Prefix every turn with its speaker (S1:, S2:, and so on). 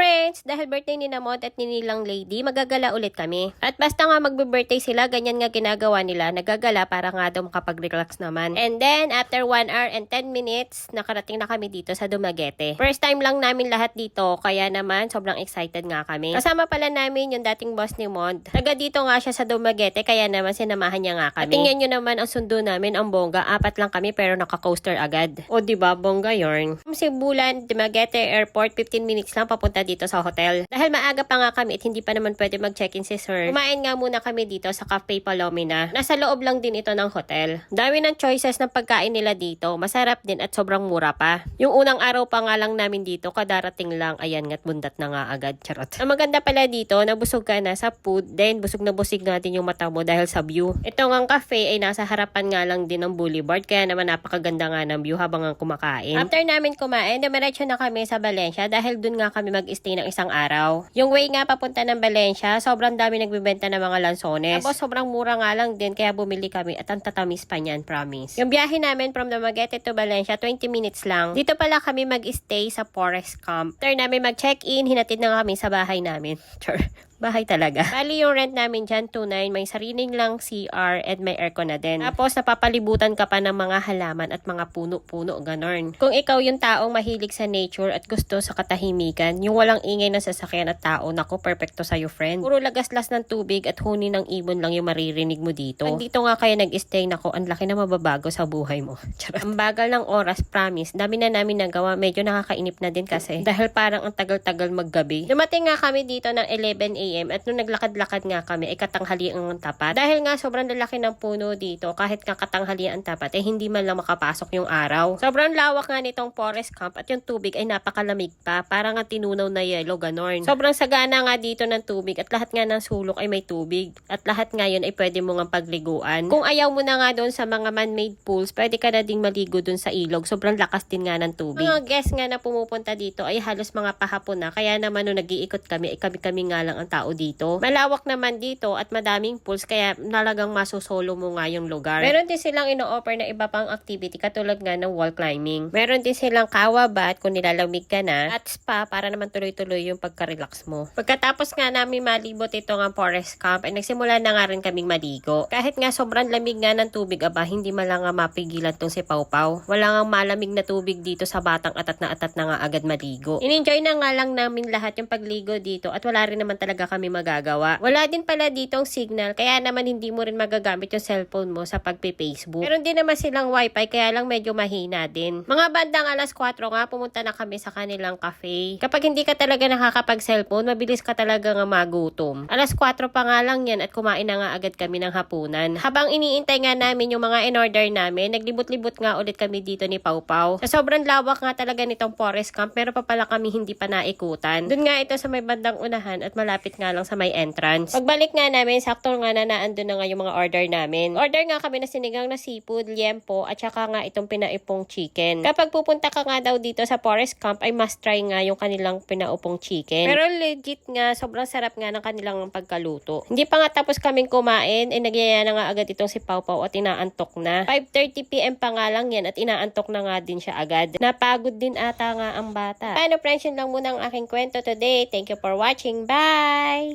S1: friends, dahil birthday ni Namot at ni Nilang Lady, magagala ulit kami. At basta nga magbe-birthday sila, ganyan nga ginagawa nila, nagagala para nga daw makapag-relax naman. And then, after 1 hour and 10 minutes, nakarating na kami dito sa Dumaguete. First time lang namin lahat dito, kaya naman sobrang excited nga kami. Kasama pala namin yung dating boss ni Mond. Taga dito nga siya sa Dumaguete, kaya naman sinamahan niya nga kami. At tingnan nyo naman ang sundo namin, ang bongga. Apat lang kami pero naka-coaster agad. O di ba bongga yarn. Si Bulan, Dumaguete Airport, 15 minutes lang papunta dito sa hotel. Dahil maaga pa nga kami at hindi pa naman pwede mag-check-in si sir. Kumain nga muna kami dito sa Cafe Palomina. Nasa loob lang din ito ng hotel. Dami ng choices ng pagkain nila dito. Masarap din at sobrang mura pa. Yung unang araw pa nga lang namin dito, kadarating lang, ayan nga't bundat na nga agad. Charot. Ang maganda pala dito, nabusog ka na sa food, then busog na busig nga din yung mata mo dahil sa view. Ito ngang cafe ay nasa harapan nga lang din ng boulevard, kaya naman napakaganda nga ng view habang ang kumakain. After namin kumain, dumiretso na kami sa Valencia dahil dun nga kami mag-stay ng isang araw. Yung way nga papunta ng Valencia, sobrang dami nagbibenta ng mga lansones. Tapos sobrang mura nga lang din, kaya bumili kami at ang tatamis pa niyan, promise. Yung biyahe namin from Dumaguete to Valencia, 20 minutes lang. Dito pala kami mag-stay sa Forest Camp. After namin mag-check-in, hinatid na kami sa bahay namin. Sure. Bahay talaga. Bali yung rent namin dyan, 2.9. May sariling lang CR and may aircon na din. Tapos napapalibutan ka pa ng mga halaman at mga puno-puno, ganon. Kung ikaw yung taong mahilig sa nature at gusto sa katahimikan, yung walang ingay ng sasakyan at tao, naku, perfecto sa'yo, friend. Puro lagaslas ng tubig at huni ng ibon lang yung maririnig mo dito. Pag dito nga kayo nag-stay, naku, ang laki na mababago sa buhay mo. Charot. Ang bagal ng oras, promise. Dami na namin nagawa. Medyo nakakainip na din kasi. Dahil parang ang tagal-tagal maggabi. Dumating nga kami dito ng 11 a.m. at nung naglakad-lakad nga kami, ay katanghali ang tapat. Dahil nga sobrang lalaki ng puno dito, kahit nga katanghali ang tapat, ay hindi man lang makapasok yung araw. Sobrang lawak nga nitong forest camp at yung tubig ay napakalamig pa. Parang nga tinunaw na yellow, ganon. Sobrang sagana nga dito ng tubig at lahat nga ng sulok ay may tubig. At lahat nga yun ay pwede mo nga pagliguan. Kung ayaw mo na nga doon sa mga man-made pools, pwede ka na ding maligo doon sa ilog. Sobrang lakas din nga ng tubig. Mga guests nga na pumupunta dito ay halos mga pahapon na. Kaya naman nung nag-iikot kami, ay kami-kami nga lang ang tao dito. Malawak naman dito at madaming pools kaya nalagang masusolo mo nga yung lugar. Meron din silang ino-offer na iba pang activity katulad nga ng wall climbing. Meron din silang kawa bath kung nilalamig ka na at spa para naman tuloy-tuloy yung pagka-relax mo. Pagkatapos nga namin malibot ito nga forest camp ay nagsimula na nga rin kaming maligo. Kahit nga sobrang lamig nga ng tubig aba hindi man lang nga mapigilan tong si Pau. Wala nga malamig na tubig dito sa batang atat na atat na nga agad maligo. In-enjoy na nga lang namin lahat yung pagligo dito at wala rin naman talaga kami magagawa. Wala din pala dito ang signal kaya naman hindi mo rin magagamit yung cellphone mo sa pagpe-Facebook. Meron din naman silang wifi kaya lang medyo mahina din. Mga bandang alas 4 nga pumunta na kami sa kanilang cafe. Kapag hindi ka talaga nakakapag-cellphone, mabilis ka talaga nga magutom. Alas 4 pa nga lang yan at kumain na nga agad kami ng hapunan. Habang iniintay nga namin yung mga in-order namin, naglibot-libot nga ulit kami dito ni Pau Pau. Sa sobrang lawak nga talaga nitong forest camp, pero pa pala kami hindi pa naikutan. Doon nga ito sa may bandang unahan at malapit nga lang sa may entrance. Pagbalik nga namin, sakto nga na naandun na nga yung mga order namin. Order nga kami na sinigang na seafood, liempo, at saka nga itong pinaipong chicken. Kapag pupunta ka nga daw dito sa forest camp, ay must try nga yung kanilang pinaupong chicken. Pero legit nga, sobrang sarap nga ng kanilang pagkaluto. Hindi pa nga tapos kaming kumain, eh nagyaya na nga agad itong si Pau Pau at inaantok na. 5.30pm pa nga lang yan at inaantok na nga din siya agad. Napagod din ata nga ang bata. Paano friends, yun lang muna ang aking kwento today. Thank you for watching. Bye!